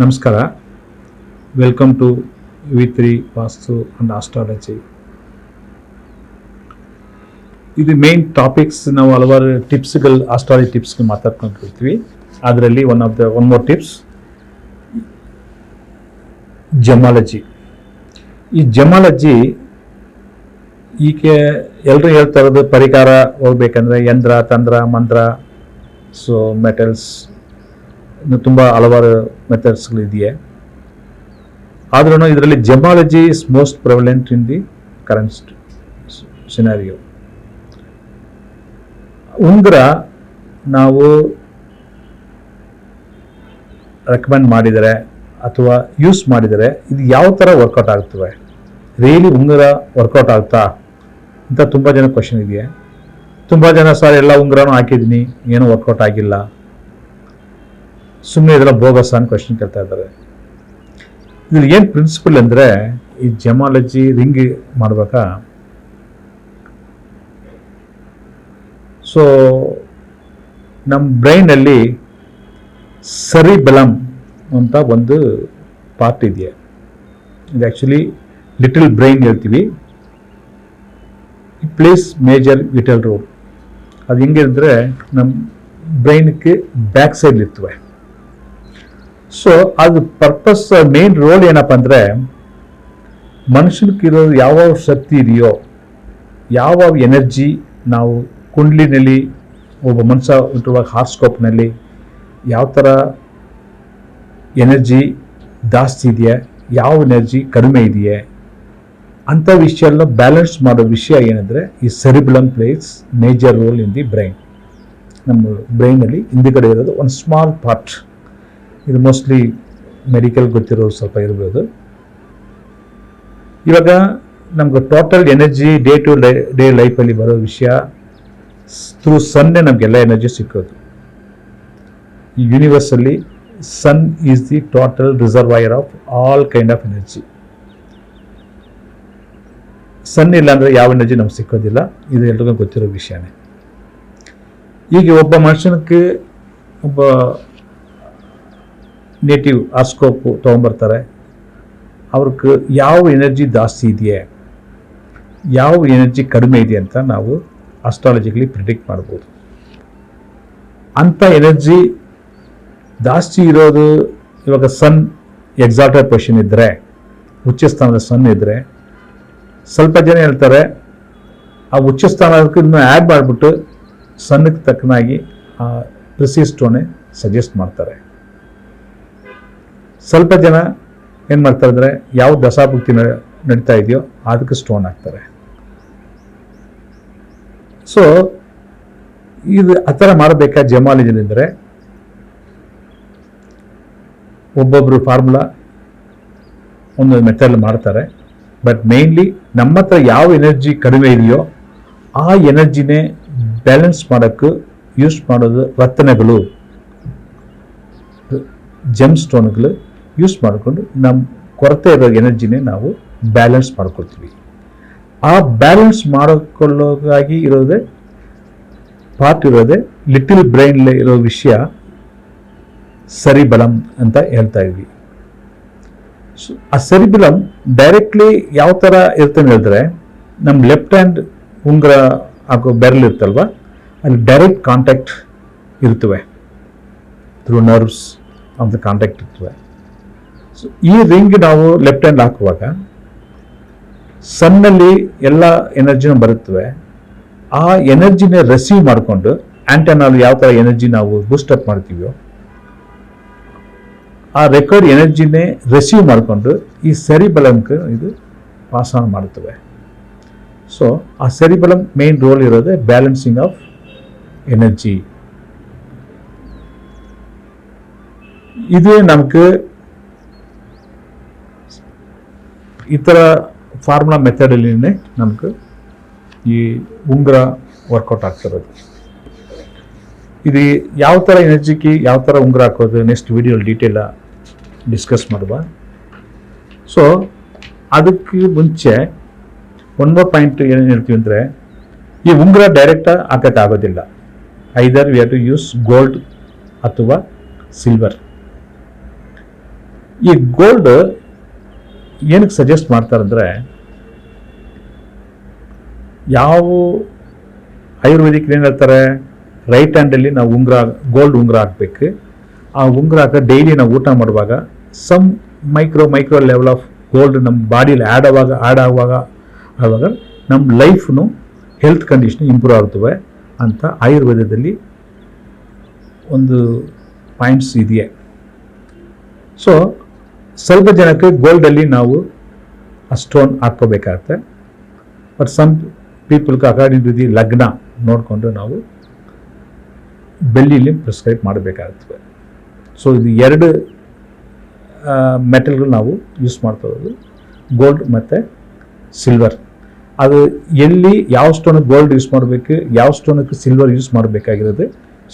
ನಮಸ್ಕಾರ. Welcome to V three vastu and astrology ಇದು main topics ನಾವು ಹಲವಾರು ಟಿಪ್ಸ್ಗಳು ಆಸ್ಟ್ರಾಲಜಿ ಟಿಪ್ಸ್ಗೆ ಮಾತಾಡ್ಕೊಂಡಿರ್ತೀವಿ ಅದರಲ್ಲಿ one of the one more tips gemology ಈ ಜಮಾಲಜಿ ಈಕೆ ಎಲ್ಲರೂ ಹೇಳ್ತಾ ಇರೋದು ಪರಿಹಾರ ಹೋಗ್ಬೇಕಂದ್ರೆ ಯಂತ್ರ, ತಂತ್ರ, ಮಂತ್ರ ಸೊ ಮೆಟಲ್ಸ್ ಇನ್ನು ತುಂಬ ಹಲವಾರು ಮೆಥಡ್ಸ್ಗಳಿದೆಯೇ ಆದ್ರೂ ಇದರಲ್ಲಿ gemology is most prevalent in the current scenario ಉಂಗುರ ನಾವು ರೆಕಮೆಂಡ್ ಮಾಡಿದರೆ ಅಥವಾ ಯೂಸ್ ಮಾಡಿದರೆ ಇದು ಯಾವ ಥರ ವರ್ಕೌಟ್ ಆಗ್ತವೆ? ರಿಯಲಿ ಉಂಗುರ ವರ್ಕೌಟ್ ಆಗ್ತಾ? ಅಂತ ತುಂಬ ಜನ ಕ್ವಶನ್ ಇದೆಯಾ. ತುಂಬ ಜನ ಸರ್ ಎಲ್ಲ ಉಂಗುರನೂ ಹಾಕಿದ್ದೀನಿ, ಏನೂ ವರ್ಕೌಟ್ ಆಗಿಲ್ಲ. ಸುಮ್ಮನೆ ಇದೆಲ್ಲ ಬೋಗಸ ಅಂತ ಕ್ವಶನ್ ಕೇಳ್ತಾ ಇದ್ದಾರೆ. ಇದ್ರ ಏನು ಪ್ರಿನ್ಸಿಪಲ್ ಅಂದರೆ ಈ ಜಮಾಲಜಿ ರಿಂಗ್ ಮಾಡ್ಬೇಕಾ? ಸೊ ನಮ್ಮ ಬ್ರೈನಲ್ಲಿ ಸರಿ ಬಲಂ ಅಂತ ಒಂದು ಪಾರ್ಟ್ ಇದೆಯಾ? ಇದು ಆ್ಯಕ್ಚುಲಿ ಲಿಟಲ್ ಬ್ರೈನ್ ಹೇಳ್ತೀವಿ. ಪ್ಲೇಸ್ ಮೇಜರ್ ವಿಟಲ್ ರೋಲ್ ಅದು ಹೆಂಗೆ ಅಂದರೆ ನಮ್ಮ ಬ್ರೈನ್ಗೆ ಬ್ಯಾಕ್ ಸೈಡ್ ಇರ್ತವೆ. ಸೊ ಅದು ಪರ್ಪಸ್ ಮೇನ್ ರೋಲ್ ಏನಪ್ಪ ಅಂದರೆ ಮನುಷ್ಯನಿಗಿರೋ ಯಾವ ಶಕ್ತಿ ಇದೆಯೋ, ಯಾವ ಎನರ್ಜಿ ನಾವು ಕುಂಡ್ಲಿನಲ್ಲಿ, ಒಬ್ಬ ಮನುಷ್ಯ ಉಂಟುವಾಗ ಹಾರ್ಸ್ಕೋಪ್ನಲ್ಲಿ ಯಾವ ಥರ ಎನರ್ಜಿ ಜಾಸ್ತಿ ಇದೆಯಾ, ಯಾವ ಎನರ್ಜಿ ಕಡಿಮೆ ಇದೆಯೇ ಅಂಥ ವಿಷಯ ಎಲ್ಲ ಬ್ಯಾಲೆನ್ಸ್ ಮಾಡೋ ವಿಷಯ ಏನಂದರೆ, ಈ cerebellum plays major role in the brain ನಮ್ಮ ಬ್ರೈನಲ್ಲಿ ಹಿಂದುಗಡೆ ಇರೋದು ಒಂದು ಸ್ಮಾಲ್ ಪಾರ್ಟ್ ಇದು ಮೋಸ್ಟ್ಲಿ ಮೆಡಿಕಲ್ ಗೊತ್ತಿರೋರು ಸ್ವಲ್ಪ ಇರ್ಬೋದು. ಇವಾಗ ನಮ್ಗೆ total energy day to day ಲೈಫಲ್ಲಿ ಬರೋ ವಿಷಯ ಥ್ರೂ ಸನ್ನೇ ನಮಗೆಲ್ಲ ಎನರ್ಜಿ ಸಿಕ್ಕೋದು. ಈ ಯೂನಿವರ್ಸಲ್ಲಿ sun is the total reservoir of all kind of energy sun ಇಲ್ಲ ಅಂದರೆ ಯಾವ ಎನರ್ಜಿ ನಮ್ಗೆ ಸಿಕ್ಕೋದಿಲ್ಲ. ಇದು ಎಲ್ರಿಗೂ ಗೊತ್ತಿರೋ ವಿಷಯನೇ. ಈಗ ಒಬ್ಬ ಮನುಷ್ಯನಕ್ಕೆ ಒಬ್ಬ ನೇಟಿವ್ ಆಸ್ಕೋಪು ತೊಗೊಂಬರ್ತಾರೆ. ಅವ್ರಿಗೆ ಯಾವ ಎನರ್ಜಿ ಜಾಸ್ತಿ ಇದೆಯೇ, ಯಾವ ಎನರ್ಜಿ ಕಡಿಮೆ ಇದೆ ಅಂತ ನಾವು ಅಸ್ಟ್ರಾಲಜಿಕಲಿ ಪ್ರಿಡಿಕ್ಟ್ ಮಾಡ್ಬೋದು. ಅಂಥ ಎನರ್ಜಿ ಜಾಸ್ತಿ ಇರೋದು ಇವಾಗ ಸನ್ ಎಕ್ಸಾಲ್ಟೆಡ್ ಪೊಸಿಷನ್ ಇದ್ದರೆ ಉಚ್ಚ ಸ್ಥಾನದ ಸನ್ ಇದ್ದರೆ ಸ್ವಲ್ಪ ಜನ ಹೇಳ್ತಾರೆ, ಆ ಉಚ್ಚ ಸ್ಥಾನಕ್ಕೆ ಇನ್ನೂ ಆ್ಯಡ್ ಮಾಡಿಬಿಟ್ಟು ಸನ್ನಕ್ಕೆ ತಕ್ಕನಾಗಿ ಆ ಪ್ರಿಸಿಸ್ಟೋನೆ ಸಜೆಸ್ಟ್ ಮಾಡ್ತಾರೆ. ಸ್ವಲ್ಪ ಜನ ಏನು ಮಾಡ್ತಾರೆ ಅಂದರೆ ಯಾವ ದಶಾಭುಕ್ತಿ ನಡೀತಾ ಇದೆಯೋ ಅದಕ್ಕೆ ಸ್ಟೋನ್ ಹಾಕ್ತಾರೆ. ಸೊ ಇದು ಆ ಥರ ಮಾಡಬೇಕಾ ಜಮಾಲಜಿನ್ ಅಂದರೆ ಒಬ್ಬೊಬ್ಬರು ಫಾರ್ಮುಲಾ ಒಂದೊಂದು ಮೆಥಡ್ ಮಾಡ್ತಾರೆ ಬಟ್ ಮೇನ್ಲಿ ನಮ್ಮ ಹತ್ರ ಯಾವ ಎನರ್ಜಿ ಕಡಿಮೆ ಇದೆಯೋ ಆ ಎನರ್ಜಿನೇ ಬ್ಯಾಲೆನ್ಸ್ ಮಾಡೋಕ್ಕೆ ಯೂಸ್ ಮಾಡೋದು ರತ್ನಗಳು. ಜೆಮ್ ಸ್ಟೋನ್ಗಳು ಯೂಸ್ ಮಾಡಿಕೊಂಡು ನಮ್ಮ ಕೊರತೆ ಇರೋ ಎನರ್ಜಿನೇ ನಾವು ಬ್ಯಾಲೆನ್ಸ್ ಮಾಡ್ಕೊಳ್ತೀವಿ. ಆ ಬ್ಯಾಲೆನ್ಸ್ ಮಾಡಿಕೊಳ್ಳೋದಾಗಿ ಇರೋದೇ ಪಾರ್ಟ್ ಇರೋದೇ ಲಿಟಿಲ್ ಬ್ರೈನ್ ಇರೋ ವಿಷಯ ಸರಿಬಲಂ ಅಂತ ಹೇಳ್ತಾ ಇದ್ವಿ. ಸೊ ಆ ಸರಿಬಲಂ ಡೈರೆಕ್ಟ್ಲಿ ಯಾವ ಥರ ಇರುತ್ತೆ ಅಂತ ಹೇಳಿದ್ರೆ ನಮ್ಮ ಲೆಫ್ಟ್ ಹ್ಯಾಂಡ್ ಉಂಗುರ ಹಾಕೋ ಬೆರಳು ಇರ್ತಲ್ವ ಅಲ್ಲಿ ಡೈರೆಕ್ಟ್ ಕಾಂಟ್ಯಾಕ್ಟ್ ಇರ್ತವೆ. ಥ್ರೂ ನರ್ವ್ಸ್ ದ ಕಾಂಟ್ಯಾಕ್ಟ್ ಇರ್ತವೆ. ಈ ರಿಂಗ್ ನಾವು ಲೆಫ್ಟ್ ಹ್ಯಾಂಡ್ ಹಾಕುವಾಗ ಸನ್ನಲ್ಲಿ ಎಲ್ಲ ಎನರ್ಜಿನೂ ಬರುತ್ತವೆ. ಆ ಎನರ್ಜಿನ ರಿಸೀವ್ ಮಾಡಿಕೊಂಡು ಆ್ಯಂಟನಲ್ಲಿ ಯಾವ ಥರ ಎನರ್ಜಿ ನಾವು ಬೂಸ್ಟಪ್ ಮಾಡ್ತೀವೋ ಆ ರೆಕಾರ್ಡ್ ಎನರ್ಜಿನೇ ರಿಸೀವ್ ಮಾಡಿಕೊಂಡು ಈ ಸೆರಿಬಲಮ್ಗೆ ಇದು ಪಾಸ್ ಆನ್ ಮಾಡುತ್ತವೆ ಸೊ ಆ ಸೆರಿಬಲಮ್ ಮೇನ್ ರೋಲ್ ಇರೋದೇ ಬ್ಯಾಲೆನ್ಸಿಂಗ್ ಆಫ್ ಎನರ್ಜಿ ಇದೇ ನಮಗೆ ಈ ಥರ ಫಾರ್ಮುಲಾ ಮೆಥಡಲ್ಲಿನೇ ನಮಗೆ ಈ ಉಂಗುರ ವರ್ಕೌಟ್ ಆಗ್ತಿರೋದು ಇದು ಯಾವ ಥರ ಎನರ್ಜಿಗೆ ಯಾವ ಥರ ಉಂಗುರ ಹಾಕೋದು ನೆಕ್ಸ್ಟ್ ವಿಡಿಯೋಲಿ ಡೀಟೇಲ ಡಿಸ್ಕಸ್ ಮಾಡುವ. ಸೊ ಅದಕ್ಕೆ ಮುಂಚೆ ಒನ್ ಮೋರ್ ಪಾಯಿಂಟ್ ಏನೇನು ಹೇಳ್ತೀವಿ ಅಂದರೆ, ಈ ಉಂಗುರ direct ಹಾಕೋಕ್ಕಾಗೋದಿಲ್ಲ either we have to use gold ಅಥವಾ ಸಿಲ್ವರ್ ಈ ಗೋಲ್ಡ್ ಏನಕ್ಕೆ ಸಜೆಸ್ಟ್ ಮಾಡ್ತಾರಂದ್ರೆ ಯಾವ ಆಯುರ್ವೇದಿಕ್ ಏನು ಹೇಳ್ತಾರೆ ರೈಟ್ ಹ್ಯಾಂಡಲ್ಲಿ ನಾವು ಉಂಗುರ ಗೋಲ್ಡ್ ಉಂಗುರ ಹಾಕ್ಬೇಕು. ಆ ಉಂಗುರ ಹಾಕ ಡೈಲಿ ನಾವು ಊಟ ಮಾಡುವಾಗ some micro micro level of gold ನಮ್ಮ ಬಾಡಿಲಿ ಆ್ಯಡ್ ಆವಾಗ ಆ್ಯಡ್ ಆಗುವಾಗ, ಆವಾಗ ನಮ್ಮ ಲೈಫ್ನು ಹೆಲ್ತ್ ಕಂಡೀಷನ್ ಇಂಪ್ರೂವ್ ಆಗ್ತವೆ ಅಂತ ಆಯುರ್ವೇದದಲ್ಲಿ ಒಂದು ಪಾಯಿಂಟ್ಸ್ ಇದೆಯೇ. ಸೊ ಸ್ವಲ್ಪ ಜನಕ್ಕೆ ಗೋಲ್ಡಲ್ಲಿ ನಾವು ಸ್ಟೋನ್ ಹಾಕ್ಕೋಬೇಕಾಗತ್ತೆ. ಬಟ್ ಸಮ್ ಪೀಪಲ್ಗೆ ಅಕಾರ್ಡಿಂಗ್ ಟು ದಿ ಲಗ್ನ ನೋಡಿಕೊಂಡು ನಾವು ಬೆಳ್ಳಿಲಿ ಪ್ರಿಸ್ಕ್ರೈಬ್ ಮಾಡಬೇಕಾಗ್ತದೆ ಸೊ ಇದು ಎರಡು ಮೆಟಲ್ಗಳು ನಾವು ಯೂಸ್ ಮಾಡ್ತಾ ಇರೋದು ಗೋಲ್ಡ್ ಮತ್ತು ಸಿಲ್ವರ್ ಅದು ಎಲ್ಲಿ ಯಾವ ಸ್ಟೋನಿಗೆ ಗೋಲ್ಡ್ ಯೂಸ್ ಮಾಡಬೇಕು, ಯಾವ ಸ್ಟೋನಕ್ಕೆ ಸಿಲ್ವರ್ ಯೂಸ್ ಮಾಡಬೇಕಾಗಿರೋದು.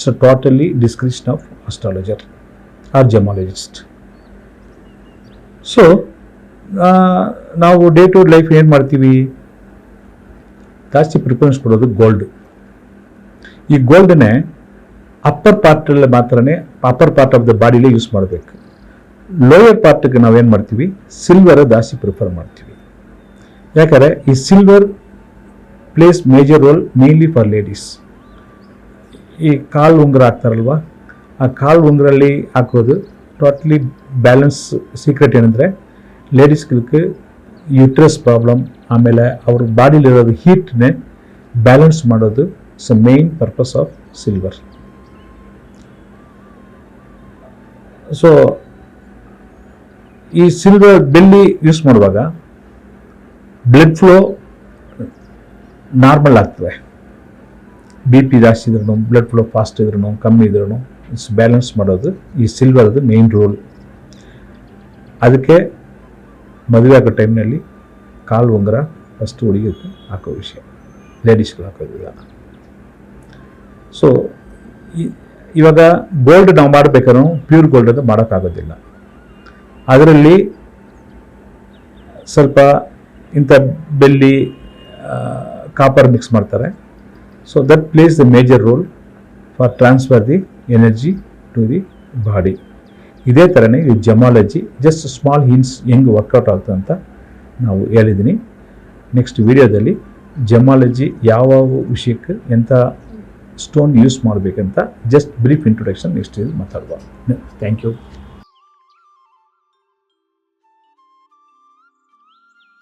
So totally description of astrologer or gemologist so ನಾವು ಡೇ ಟು ಲೈಫ್ ಏನು ಮಾಡ್ತೀವಿ? ಜಾಸ್ತಿ ಪ್ರಿಫರೆನ್ಸ್ ಕೊಡೋದು ಗೋಲ್ಡ್ ಈ ಗೋಲ್ಡನ್ನೇ ಅಪ್ಪರ್ ಪಾರ್ಟಲ್ಲಿ ಮಾತ್ರನೇ ಅಪ್ಪರ್ ಪಾರ್ಟ್ ಆಫ್ ದ ಬಾಡಿಲೇ ಯೂಸ್ ಮಾಡಬೇಕು. ಲೋಯರ್ ಪಾರ್ಟಿಗೆ ನಾವೇನು ಮಾಡ್ತೀವಿ? ಸಿಲ್ವರ್ ಜಾಸ್ತಿ ಪ್ರಿಫರ್ ಮಾಡ್ತೀವಿ. ಯಾಕಂದರೆ ಈ silver plays major role mainly for ladies ಈ ಕಾಲು ಉಂಗುರ ಹಾಕ್ತಾರಲ್ವ? ಆ ಕಾಲು ಉಂಗುರಲ್ಲಿ ಹಾಕೋದು ಟೋಟ್ಲಿ ಬ್ಯಾಲೆನ್ಸ್ ಸೀಕ್ರೆಟ್ ಏನಂದರೆ ಲೇಡೀಸ್ಗಳಿಗೆ ಯೂಟ್ರಸ್ ಪ್ರಾಬ್ಲಮ್ ಆಮೇಲೆ ಅವ್ರ ಬಾಡಿಲಿರೋದು ಹೀಟ್ನೇ ಬ್ಯಾಲೆನ್ಸ್ ಮಾಡೋದು it's a main purpose of silver so ಈ ಸಿಲ್ವರ್ ಬೆಲ್ಲಿ ಯೂಸ್ ಮಾಡುವಾಗ ಬ್ಲಡ್ ಫ್ಲೋ ನಾರ್ಮಲ್ ಆಗ್ತದೆ. ಬಿ ಪಿ ಜಾಸ್ತಿ ಇದ್ರೂ ಬ್ಲಡ್ ಫ್ಲೋ ಫಾಸ್ಟ್ ಇದ್ರೂ, ಕಮ್ಮಿ ಇದ್ರೂ ಬ್ಯಾಲೆನ್ಸ್ ಮಾಡೋದು, ಈ ಸಿಲ್ವರ್ದು ಮೇನ್ ರೋಲ್ ಅದಕ್ಕೆ ಮದುವೆ ಆಗೋ ಟೈಮ್ನಲ್ಲಿ ಕಾಲು ಉಂಗುರ ಫಸ್ಟ್ ಹುಡುಗಿಗೆ ಹಾಕೋ ವಿಷಯ. ಲೇಡೀಸ್ಗಳು ಹಾಕೋದಿಲ್ಲ. ಸೊ ಇವಾಗ ಗೋಲ್ಡ್ ನಾವು ಮಾಡಬೇಕಾದ್ರೂ ಪ್ಯೂರ್ ಗೋಲ್ಡ್ ಅದು ಮಾಡೋಕ್ಕಾಗೋದಿಲ್ಲ. ಅದರಲ್ಲಿ ಸ್ವಲ್ಪ ಇಂಥ ಬೆಳ್ಳಿ ಕಾಪರ್ ಮಿಕ್ಸ್ ಮಾಡ್ತಾರೆ. So that plays the major role for transfer the energy to the body ಇದೇ ಥರನೇ ಇದು ಜಮಾಲಜಿ ಜಸ್ಟ್ ಸ್ಮಾಲ್ ಹಿನ್ಸ್ ಹೆಂಗೆ ವರ್ಕೌಟ್ ಆಗುತ್ತೆ ಅಂತ ನಾವು ಹೇಳಿದ್ದೀನಿ ನೆಕ್ಸ್ಟ್ ವಿಡಿಯೋದಲ್ಲಿ ಜಮಾಲಜಿ ಯಾವ ವಿಷಯಕ್ಕೆ ಎಂಥ ಸ್ಟೋನ್ ಯೂಸ್ ಮಾಡಬೇಕಂತ ಜಸ್ಟ್ ಬ್ರೀಫ್ ಇಂಟ್ರೊಡಕ್ಷನ್ ನೆಕ್ಸ್ಟ್ ಇದು ಮಾತಾಡುವ. Thank you